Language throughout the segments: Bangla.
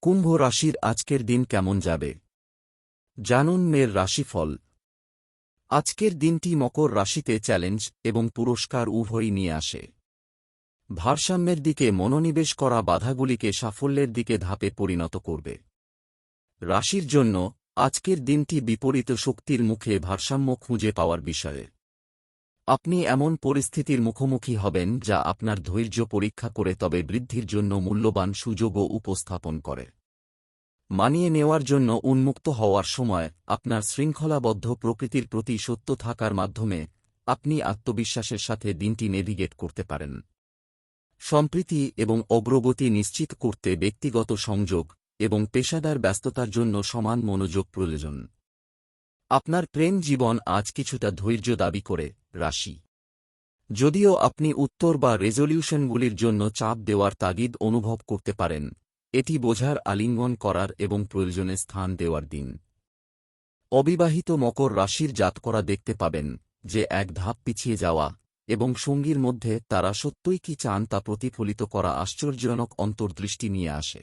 কুম্ভ রাশির আজকের দিন কেমন যাবে? জানুন মের রাশিফল। আজকের দিনটি মকর রাশিতে চ্যালেঞ্জ এবং পুরস্কার উভয়ই নিয়ে আসে। ভারসাম্যের দিকে মনোনিবেশ করা বাধাগুলিকে সাফল্যের দিকে ধাপে পরিণত করবে। রাশির জন্য আজকের দিনটি বিপরীত শক্তির মুখে ভারসাম্য খুঁজে পাওয়ার বিষয়ে। আপনি এমন পরিস্থিতির মুখোমুখি হবেন যা আপনার ধৈর্য পরীক্ষা করে তবে বৃদ্ধির জন্য মূল্যবান সুযোগও উপস্থাপন করে। মানিয়ে নেওয়ার জন্য উন্মুক্ত হওয়ার সময় আপনার শৃঙ্খলাবদ্ধ প্রকৃতির প্রতি সত্য থাকার মাধ্যমে আপনি আত্মবিশ্বাসের সাথে দিনটি নেভিগেট করতে পারেন। সম্প্রীতি এবং অগ্রগতি নিশ্চিত করতে ব্যক্তিগত সংযোগ এবং পেশাদার ব্যস্ততার জন্য সমান মনোযোগ প্রয়োজন। আপনার প্রেম জীবন আজ কিছুটা ধৈর্য দাবি করে, রাশি। যদিও আপনি উত্তর বা রেজলিউশনগুলির জন্য চাপ দেওয়ার তাগিদ অনুভব করতে পারেন, এটি বোঝার আলিঙ্গন করার এবং প্রয়োজনে স্থান দেওয়ার দিন। অবিবাহিত মকর রাশির জাত করা দেখতে পাবেন যে এক ধাপ পিছিয়ে যাওয়া এবং সঙ্গীর মধ্যে তারা সত্যই কি চান তা প্রতিফলিত করা আশ্চর্যজনক অন্তর্দৃষ্টি নিয়ে আসে।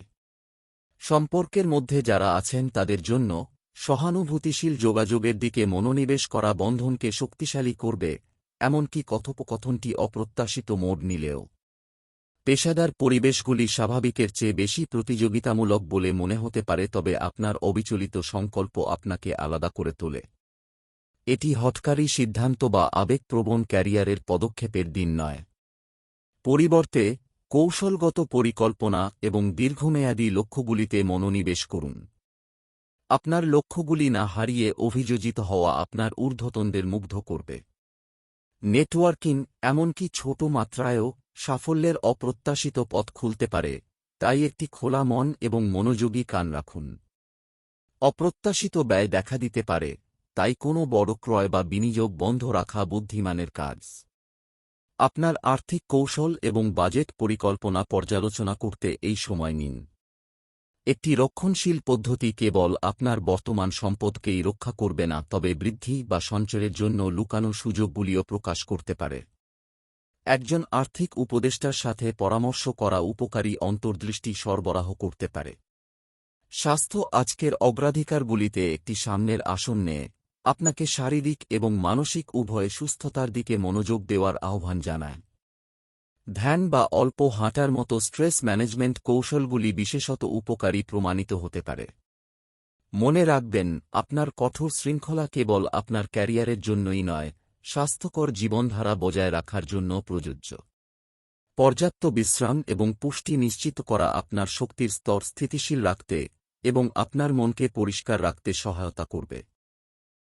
সম্পর্কের মধ্যে যারা আছেন তাদের জন্য সহানুভূতিশীল যোগাযোগের দিকে মনোনিবেশ করা বন্ধনকে শক্তিশালী করবে, এমনকি কথোপকথনটি অপ্রত্যাশিত মোড় নিলেও। পেশাদার পরিবেশগুলি স্বাভাবিকের চেয়ে বেশি প্রতিযোগিতামূলক বলে মনে হতে পারে, তবে আপনার অবিচলিত সংকল্প আপনাকে আলাদা করে তোলে। এটি হঠকারী সিদ্ধান্ত বা আবেগপ্রবণ ক্যারিয়ারের পদক্ষেপের দিন নয়। পরিবর্তে, কৌশলগত পরিকল্পনা এবং দীর্ঘমেয়াদী লক্ষ্যগুলিতে মনোনিবেশ করুন। আপনার লক্ষ্যগুলি না হারিয়ে অভিযোজিত হওয়া আপনার ঊর্ধ্বতনদের মুগ্ধ করবে। নেটওয়ার্কিং এমনকি ছোট মাত্রায়ও সাফল্যের অপ্রত্যাশিত পথ খুলতে পারে, তাই একটি খোলা মন এবং মনোযোগী কান রাখুন। অপ্রত্যাশিত ব্যয় দেখা দিতে পারে, তাই কোনো বড় ক্রয় বা বিনিয়োগ বন্ধ রাখা বুদ্ধিমানের কাজ। আপনার আর্থিক কৌশল এবং বাজেট পরিকল্পনা পর্যালোচনা করতে এই সময় নিন। একটি রক্ষণশীল পদ্ধতি কেবল আপনার বর্তমান সম্পদকেই রক্ষা করবে না, তবে বৃদ্ধি বা সঞ্চয়ের জন্য লুকানো সুযোগগুলিও প্রকাশ করতে পারে। একজন আর্থিক উপদেষ্টার সাথে পরামর্শ করা উপকারী অন্তর্দৃষ্টি সরবরাহ করতে পারে। স্বাস্থ্য আজকের অগ্রাধিকারগুলিতে একটি সামনের আসন নেয়, আপনাকে শারীরিক এবং মানসিক উভয় সুস্থতার দিকে মনোযোগ দেওয়ার আহ্বান জানায়। ধ্যান বা অল্প হাঁটার মতো স্ট্রেস ম্যানেজমেন্ট কৌশলগুলি বিশেষত উপকারী প্রমাণিত হতে পারে। মনে রাখবেন, আপনার কঠোর শৃঙ্খলা কেবল আপনার ক্যারিয়ারের জন্যই নয়, স্বাস্থ্যকর জীবনধারা বজায় রাখার জন্য প্রযোজ্য। পর্যাপ্ত বিশ্রাম এবং পুষ্টি নিশ্চিত করা আপনার শক্তির স্তর স্থিতিশীল রাখতে এবং আপনার মনকে পরিষ্কার রাখতে সহায়তা করবে।